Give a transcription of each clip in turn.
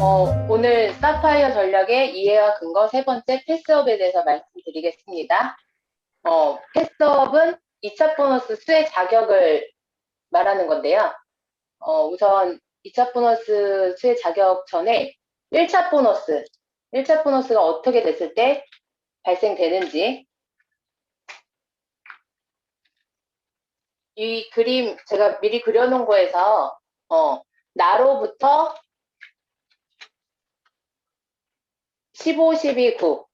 어, 오늘 사파이어 전략의 이해와 근거 세 번째 패스업에 대해서 말씀드리겠습니다. 어, 패스업은 2차 보너스 수의 자격을 말하는 건데요. 어, 우선 2차 보너스 수의 자격 전에 1차 보너스, 1차 보너스가 어떻게 됐을 때 발생되는지 이 그림 제가 미리 그려놓은 거에서 어, 나로부터 15, 12, 9.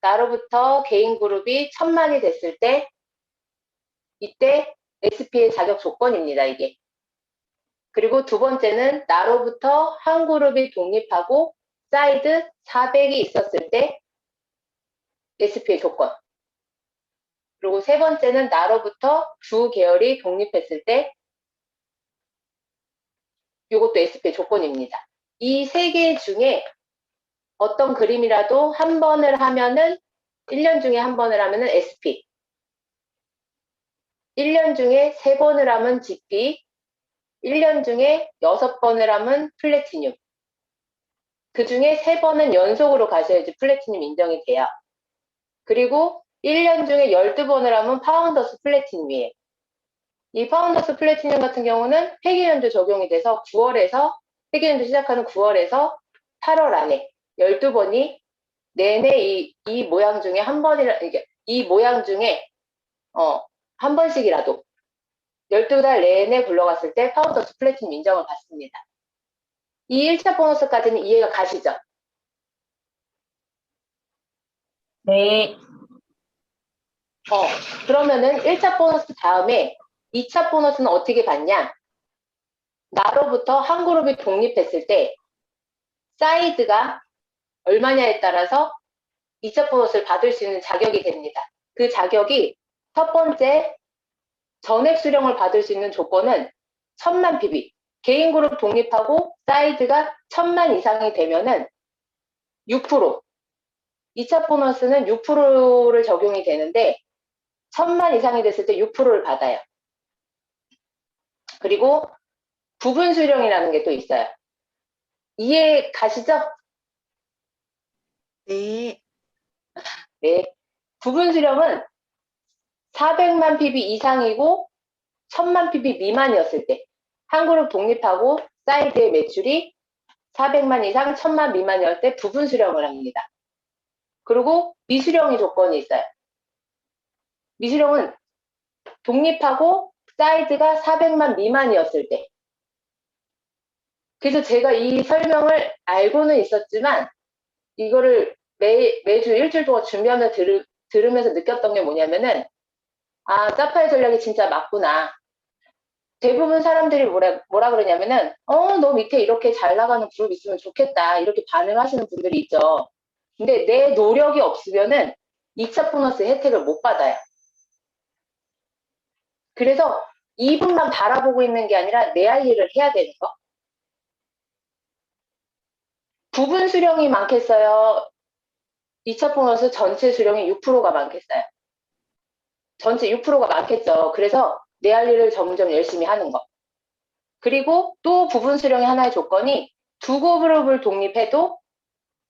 나로부터 개인 그룹이 천만이 됐을 때, 이때 SP의 자격 조건입니다, 이게. 그리고 두 번째는 나로부터 한 그룹이 독립하고 사이드 400이 있었을 때 SP의 조건. 그리고 세 번째는 나로부터 두 계열이 독립했을 때 이것도 SP의 조건입니다. 이 세 개 중에 어떤 그림이라도 한 번을 하면은 1년 중에 한 번을 하면은 SP 1년 중에 세 번을 하면 GP 1년 중에 여섯 번을 하면 플래티늄 그 중에 세 번은 연속으로 가셔야지 플래티늄 인정이 돼요. 그리고 1년 중에 12번을 하면 파운더스 플래티늄이에요. 이 파운더스 플래티늄 같은 경우는 폐기연도 적용이 돼서 9월에서 폐기연도 시작하는 9월에서 8월 안에 12번이 내내 이, 이 모양 중에 한 번이라, 이게 이 모양 중에, 어, 한 번씩이라도 12달 내내 굴러갔을 때 파운더스 플래티늄 인정을 받습니다. 이 1차 보너스까지는 이해가 가시죠? 네. 어, 그러면은 1차 보너스 다음에 2차 보너스는 어떻게 받냐? 나로부터 한 그룹이 독립했을 때 사이드가 얼마냐에 따라서 2차 보너스를 받을 수 있는 자격이 됩니다. 그 자격이 첫 번째 전액 수령을 받을 수 있는 조건은 1000만 PB. 개인 그룹 독립하고 사이드가 1000만 이상이 되면은 6%. 2차 보너스는 6%를 적용이 되는데 1000만 이상이 됐을 때 6%를 받아요. 그리고 부분 수령이라는 게 또 있어요. 이해 가시죠? 네. 네. 부분 수령은 400만 PB 이상이고 1000만 PB 미만이었을 때 한 그룹 독립하고 사이드의 매출이 400만 이상 1000만 미만이었을 때 부분 수령을 합니다. 그리고 미수령의 조건이 있어요. 미수령은 독립하고 사이드가 400만 미만이었을 때 그래서 제가 이 설명을 알고는 있었지만 이거를 매, 매주 일주일 동안 준비하면서 들으, 들으면서 느꼈던 게 뭐냐면은 아, 사파의 전략이 진짜 맞구나. 대부분 사람들이 뭐라, 뭐라 그러냐면은 어, 너 밑에 이렇게 잘 나가는 그룹 있으면 좋겠다. 이렇게 반응하시는 분들이 있죠. 근데 내 노력이 없으면은 2차 보너스 혜택을 못 받아요. 그래서 이분만 바라보고 있는 게 아니라 내 할 일을 해야 되는 거. 부분 수령이 많겠어요? 2차 보너스 전체 수령이 6%가 많겠어요? 전체 6%가 많겠죠. 그래서 내 할 일을 점점 열심히 하는 거. 그리고 또 부분 수령의 하나의 조건이 두 그룹을 독립해도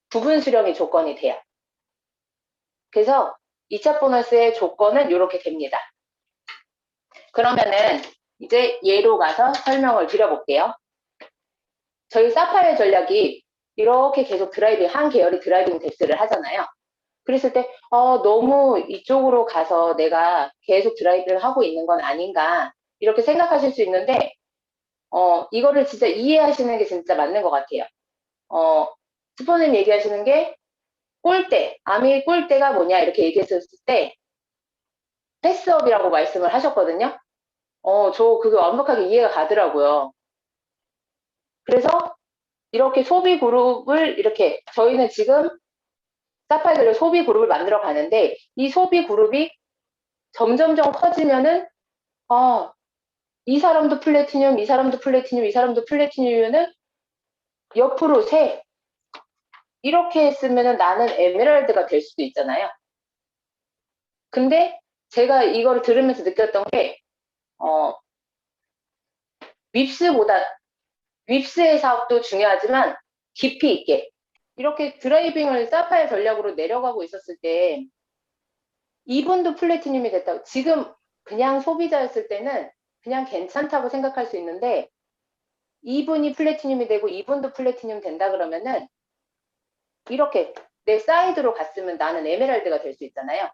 부분 수령이 조건이 돼요. 그래서 2차 보너스의 조건은 이렇게 됩니다. 그러면은 이제 예로 가서 설명을 드려볼게요. 저희 사파의 전략이 이렇게 계속 드라이빙, 한 계열이 드라이빙 덱스를 하잖아요. 그랬을 때, 어, 너무 이쪽으로 가서 내가 계속 드라이빙을 하고 있는 건 아닌가, 이렇게 생각하실 수 있는데, 어, 이거를 진짜 이해하시는 게 진짜 맞는 것 같아요. 어, 스포님 얘기하시는 게, 꼴대, 아미 꼴대가 뭐냐, 이렇게 얘기했을 때, 패스업이라고 말씀을 하셨거든요. 어, 저 그게 완벽하게 이해가 가더라고요. 그래서 이렇게 소비 그룹을 이렇게 저희는 지금 사파이들의 소비 그룹을 만들어 가는데 이 소비 그룹이 점점점 커지면은 아, 이 사람도 플래티늄, 이 사람도 플래티늄, 이 사람도 플래티늄이면은 옆으로 세 이렇게 했으면은 나는 에메랄드가 될 수도 있잖아요. 근데 제가 이걸 들으면서 느꼈던 게, 어, 윕스보다, 윕스의 사업도 중요하지만 깊이 있게, 이렇게 드라이빙을 사파의 전략으로 내려가고 있었을 때, 이분도 플래티늄이 됐다고, 지금 그냥 소비자였을 때는 그냥 괜찮다고 생각할 수 있는데, 이분이 플래티늄이 되고 이분도 플래티늄 된다 그러면은, 이렇게 내 사이드로 갔으면 나는 에메랄드가 될 수 있잖아요.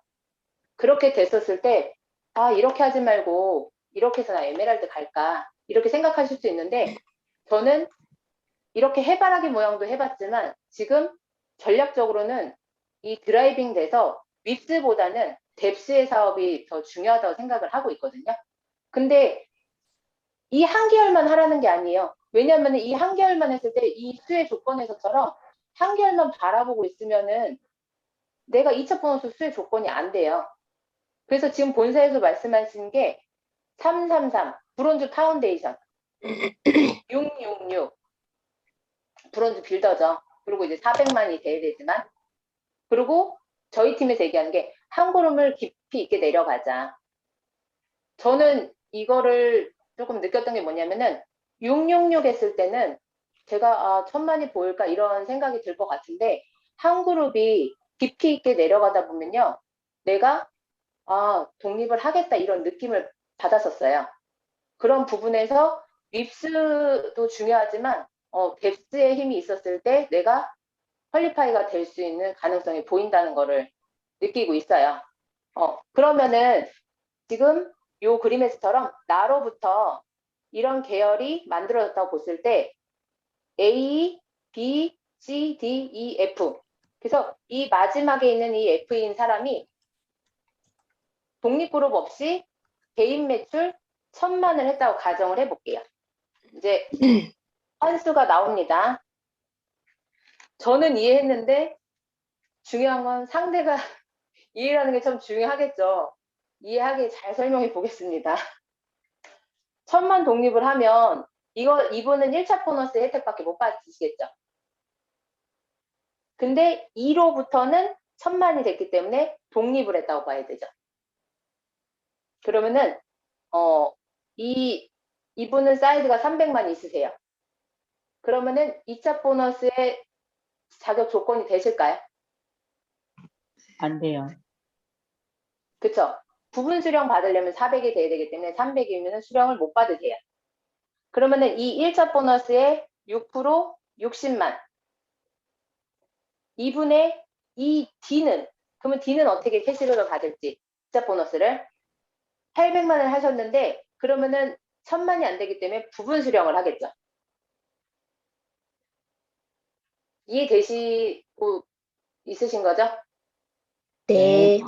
그렇게 됐었을 때, 아, 이렇게 하지 말고, 이렇게 해서 나 에메랄드 갈까? 이렇게 생각하실 수 있는데, 저는 이렇게 해바라기 모양도 해봤지만, 지금 전략적으로는 이 드라이빙 돼서 윗스보다는 뎁스의 사업이 더 중요하다고 생각을 하고 있거든요. 근데 이 한 개월만 하라는 게 아니에요. 왜냐하면 이 한 개월만 했을 때 이 수혜 조건에서처럼 한 개월만 바라보고 있으면은 내가 2차 보너스 수혜 조건이 안 돼요. 그래서 지금 본사에서 말씀하신 게 333, 브론즈 파운데이션, 666, 브론즈 빌더죠. 그리고 이제 400만이 돼야 되지만, 그리고 저희 팀에서 얘기하는 게 한 걸음을 깊이 있게 내려가자. 저는 이거를 조금 느꼈던 게 뭐냐면은 666 했을 때는 제가 아, 천만이 보일까 이런 생각이 들 것 같은데 한 그룹이 깊이 있게 내려가다 보면요. 내가 아, 독립을 하겠다 이런 느낌을 받았었어요. 그런 부분에서 립스도 중요하지만 어, 뎁스의 힘이 있었을 때 내가 퀄리파이가 될 수 있는 가능성이 보인다는 거를 느끼고 있어요. 어, 그러면은 지금 요 그림에서처럼 나로부터 이런 계열이 만들어졌다고 봤을 때 A, B, C, D, E, F 그래서 이 마지막에 있는 이 F인 사람이 독립그룹 없이 개인 매출 천만을 했다고 가정을 해볼게요. 이제 환수가 나옵니다. 저는 이해했는데 중요한 건 상대가 이해라는 게 참 중요하겠죠. 이해하게 잘 설명해 보겠습니다. 천만 독립을 하면 이거 이분은 1차 보너스 혜택밖에 못 받으시겠죠. 근데 2로부터는 천만이 됐기 때문에 독립을 했다고 봐야 되죠. 그러면은 어, 이 이분은 사이즈가 300만 있으세요. 그러면은 2차 보너스의 자격 조건이 되실까요? 안 돼요. 그쵸? 부분 수령 받으려면 400이 돼야 되기 때문에 300이면 수령을 못 받으세요. 그러면은 이 1차 보너스의 6% 60만. 2분의 이 D는, 그러면 D는 어떻게 캐시백을 받을지, 2차 보너스를 800만을 하셨는데, 그러면은 1000만이 안 되기 때문에 부분 수령을 하겠죠. 이해되시고 있으신 거죠? 네.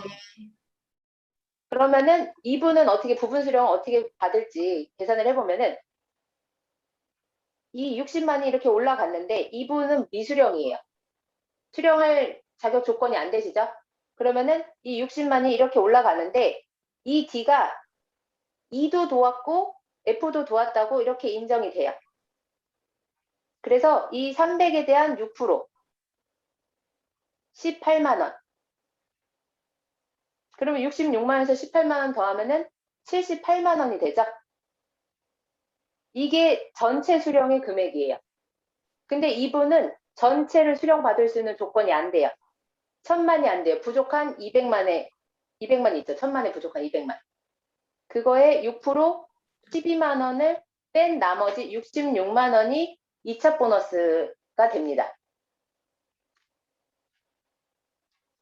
그러면은 이분은 어떻게 부분 수령을 어떻게 받을지 계산을 해보면은 이 60만이 이렇게 올라갔는데 이분은 미수령이에요. 수령할 자격 조건이 안 되시죠? 그러면은 이 60만이 이렇게 올라가는데 이 D가 E도 도왔고 F도 도왔다고 이렇게 인정이 돼요. 그래서 이 300에 대한 6% 18만 원. 그러면 66만 원에서 18만 원 더하면은 78만 원이 되죠. 이게 전체 수령의 금액이에요. 근데 이분은 전체를 수령받을 수 있는 조건이 안 돼요. 천만이 안 돼요. 부족한 200만에 200만 있죠. 천만에 부족한 200만. 그거에 6% 12만 원을 뺀 나머지 66만 원이 2차 보너스가 됩니다.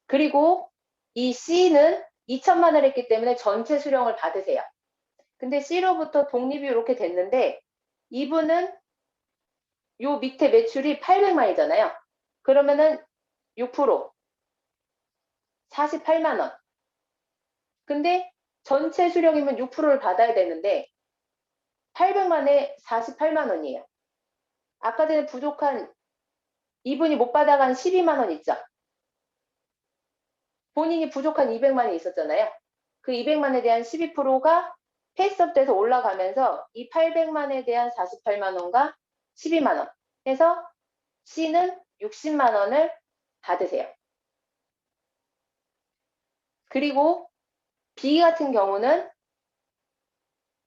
그리고 이 C는 2천만 원을 했기 때문에 전체 수령을 받으세요. 근데 C로부터 독립이 이렇게 됐는데 이분은 요 밑에 매출이 800만이잖아요. 그러면은 6% 48만 원. 근데 전체 수령이면 6%를 받아야 되는데 800만에 48만 원이에요. 아까 전에 부족한 이분이 못 받아간 12만 원 있죠. 본인이 부족한 200만이 있었잖아요. 그 200만에 대한 12%가 페이스업 돼서 올라가면서 이 800만에 대한 48만 원과 12만 원 해서 C는 60만 원을 받으세요. 그리고 B 같은 경우는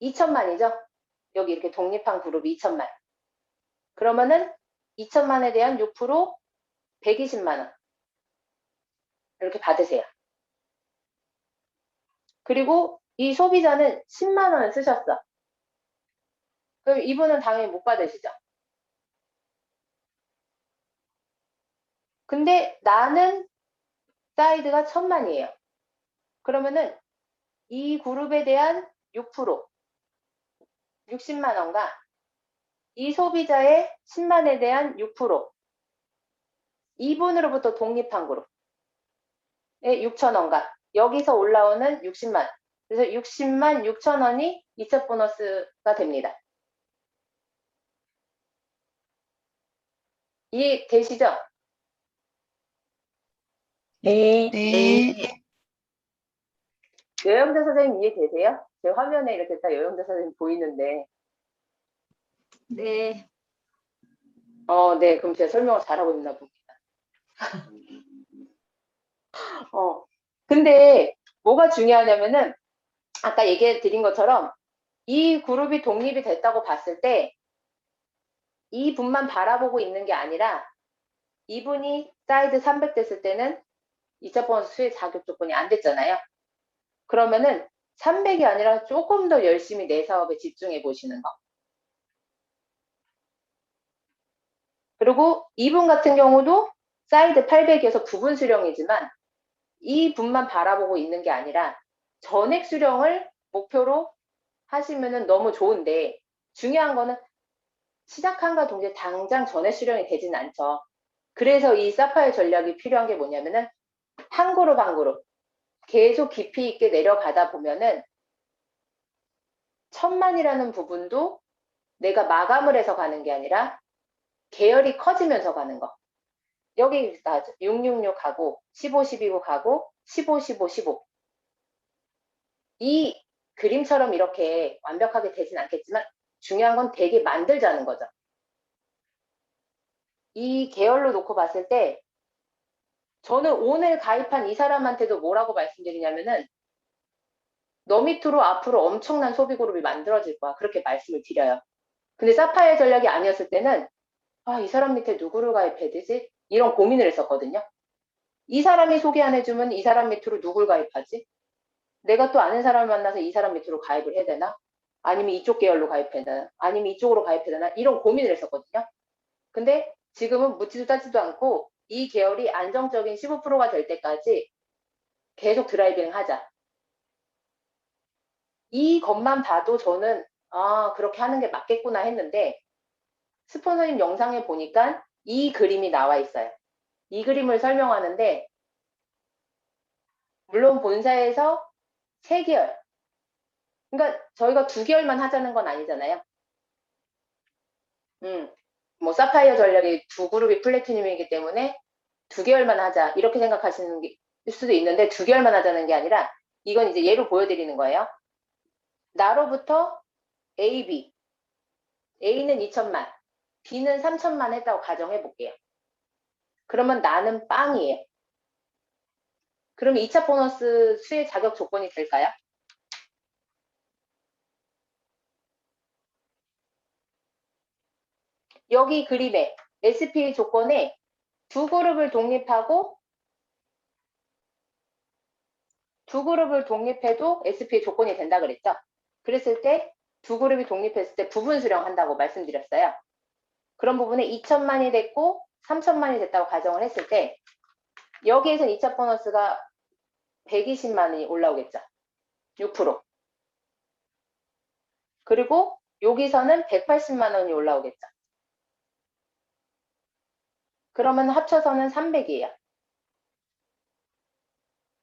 2천만이죠. 여기 이렇게 독립한 그룹이 2천만. 그러면은 2천만에 대한 6% 120만 원. 이렇게 받으세요. 그리고 이 소비자는 10만 원을 쓰셨어. 그럼 이분은 당연히 못 받으시죠. 근데 나는 사이드가 천만이에요. 그러면은 이 그룹에 대한 6% 60만 원과 이 소비자의 10만에 대한 6% 이분으로부터 독립한 그룹의 6천 원과 여기서 올라오는 60만 그래서 60만 6천 원이 2차 보너스가 됩니다. 이해 되시죠? 네. 네. 여영자 선생님 이해되세요? 제 화면에 이렇게 딱 여영자 선생님 보이는데 네. 어, 네. 그럼 제가 설명을 잘하고 있나 봅니다. 어, 근데 뭐가 중요하냐면은 아까 얘기해 드린 것처럼 이 그룹이 독립이 됐다고 봤을 때 이 분만 바라보고 있는 게 아니라 이분이 사이드 300 됐을 때는 2차 보너스 수혜 자격 조건이 안 됐잖아요. 그러면은 300이 아니라 조금 더 열심히 내 사업에 집중해 보시는 거. 그리고 이분 같은 경우도 사이드 800이어서 부분 수령이지만 이 분만 바라보고 있는 게 아니라 전액 수령을 목표로 하시면은 너무 좋은데 중요한 거는 시작한과 동시에 당장 전액 수령이 되지는 않죠. 그래서 이 사파의 전략이 필요한 게 뭐냐면은 한 그룹 한 그룹 계속 깊이 있게 내려가다 보면은 천만이라는 부분도 내가 마감을 해서 가는 게 아니라 계열이 커지면서 가는 거. 여기 비슷하죠. 666 가고 15, 12고 가고 15, 15, 15. 이 그림처럼 이렇게 완벽하게 되진 않겠지만 중요한 건 되게 만들자는 거죠. 이 계열로 놓고 봤을 때 저는 오늘 가입한 이 사람한테도 뭐라고 말씀드리냐면은 너 밑으로 앞으로 엄청난 소비 그룹이 만들어질 거야. 그렇게 말씀을 드려요. 근데 사파의 전략이 아니었을 때는 아, 이 사람 밑에 누구를 가입해야 되지? 이런 고민을 했었거든요. 이 사람이 소개 안 해주면 이 사람 밑으로 누굴 가입하지? 내가 또 아는 사람을 만나서 이 사람 밑으로 가입을 해야 되나? 아니면 이쪽 계열로 가입해야 되나? 아니면 이쪽으로 가입해야 되나? 이런 고민을 했었거든요. 근데 지금은 묻지도 따지도 않고 이 계열이 안정적인 15%가 될 때까지 계속 드라이빙 하자. 이 것만 봐도 저는 아 그렇게 하는 게 맞겠구나 했는데 스폰서님 영상에 보니까 이 그림이 나와 있어요. 이 그림을 설명하는데 물론 본사에서 3개월 그러니까 저희가 두 개월만 하자는 건 아니잖아요. 음, 뭐 사파이어 전략이 두 그룹이 플래티늄이기 때문에 두 개월만 하자 이렇게 생각하시는 게 수도 있는데 두 개월만 하자는 게 아니라 이건 이제 예로 보여드리는 거예요. 나로부터 A, B. A는 2천만, B는 3천만 했다고 가정해 볼게요. 그러면 나는 빵이에요. 그러면 2차 보너스 수혜 자격 조건이 될까요? 여기 그림에 SP 조건에 두 그룹을 독립하고 두 그룹을 독립해도 SP 조건이 된다 그랬죠? 그랬을 때 두 그룹이 독립했을 때 부분 수령한다고 말씀드렸어요. 그런 부분에 2천만이 됐고 3천만이 됐다고 가정을 했을 때 여기에선 2차 보너스가 120만 원이 올라오겠죠. 6%. 그리고 여기서는 180만 원이 올라오겠죠. 그러면 합쳐서는 300이에요.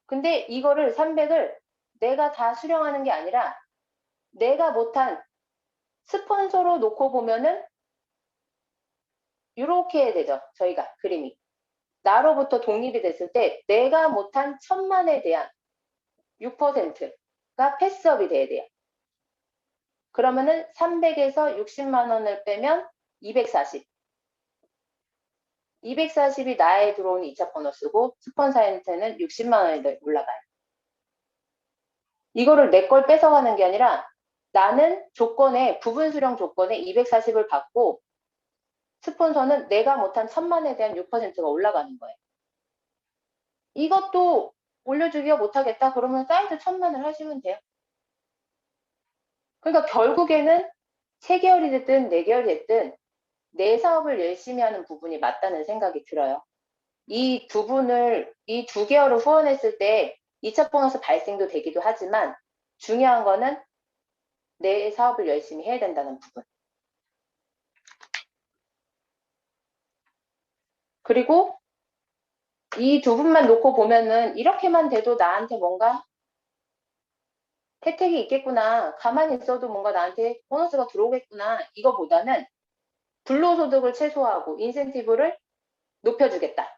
근데 이거를 300을 내가 다 수령하는 게 아니라 내가 못한 스폰서로 놓고 보면은 이렇게 되죠. 저희가 그림이. 나로부터 독립이 됐을 때 내가 못한 천만에 대한 6%가 패스업이 돼야 돼요. 그러면은 300에서 60만 원을 빼면 240. 240이 나에 들어온 2차 보너스고 스폰서한테는 60만 원이 올라가요. 이거를 내 걸 뺏어가는 게 아니라 나는 조건에 부분 수령 조건에 240을 받고 스폰서는 내가 못한 천만에 대한 6%가 올라가는 거예요. 이것도 올려주기가 못하겠다 그러면 사이드 천만을 하시면 돼요. 그러니까 결국에는 3개월이 됐든 4개월이 됐든 내 사업을 열심히 하는 부분이 맞다는 생각이 들어요. 이두 분을, 이 두 개월을 후원했을 때 2차 보너스 발생도 되기도 하지만 중요한 거는 내 사업을 열심히 해야 된다는 부분. 그리고 이 두 분만 놓고 보면은 이렇게만 돼도 나한테 뭔가 혜택이 있겠구나. 가만히 있어도 뭔가 나한테 보너스가 들어오겠구나. 이거보다는 불로소득을 최소화하고 인센티브를 높여주겠다.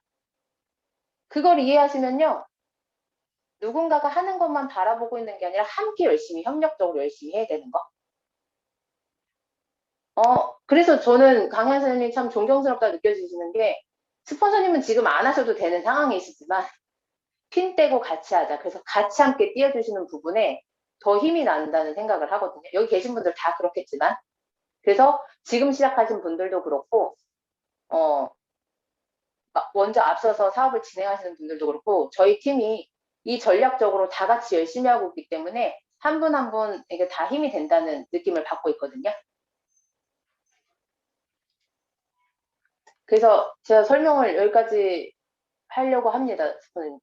그걸 이해하시면요. 누군가가 하는 것만 바라보고 있는 게 아니라 함께 열심히, 협력적으로 열심히 해야 되는 거. 어, 그래서 저는 강현 선생님이 참 존경스럽다 느껴지시는 게 스폰서님은 지금 안 하셔도 되는 상황이시지만 핀 떼고 같이 하자. 그래서 같이 함께 뛰어주시는 부분에 더 힘이 난다는 생각을 하거든요. 여기 계신 분들 다 그렇겠지만. 그래서 지금 시작하신 분들도 그렇고, 어, 막 먼저 앞서서 사업을 진행하시는 분들도 그렇고, 저희 팀이 이 전략적으로 다 같이 열심히 하고 있기 때문에 한 분 한 분에게 다 힘이 된다는 느낌을 받고 있거든요. 그래서 제가 설명을 여기까지 하려고 합니다. 스폰님.